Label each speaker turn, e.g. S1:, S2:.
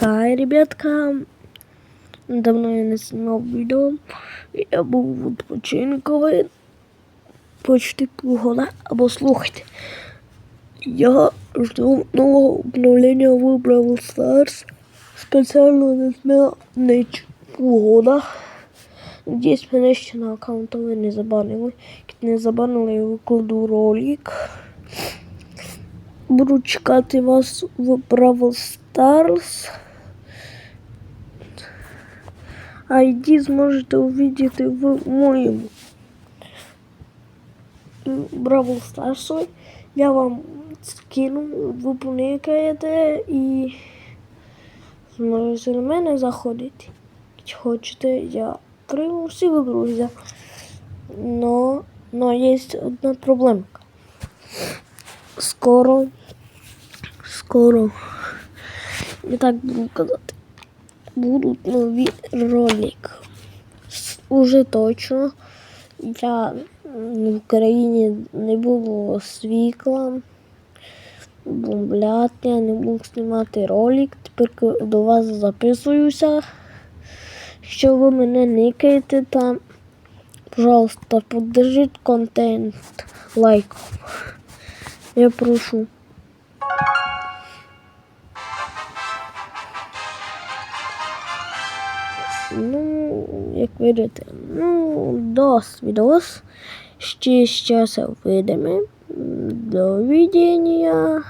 S1: Хай, ребятка. Давно я не знімав відео. Я був відпочинковий. Почти півгода. Або слухайте. Я жду нового обновлення в Brawl Stars. Спеціально не зміг ніч півгода. Надіюсь, мене ще на аккаунтові не забанили. Як не забанили, я викладу ролик. Буду чекати вас в Brawl Stars. ID зможете увидіти в моєму Brawl Stars. Я вам скину, ви поникаєте і зможете на мене заходити. Якщо хочете, я прийму всі ви друзі. Но, но є одна проблемка. Скоро, скоро, я так буду казати, будуть нові ролики. Уже точно. Я в Україні не було світла, бомблят, я не буду знімати ролик. Тепер до вас записуюся. Якщо ви мене никаєте там, пожалуйста, поддержіть контент лайком. Я прошу. Ну, як видите, ну, дос відос. Ще з часом видимо. До відення.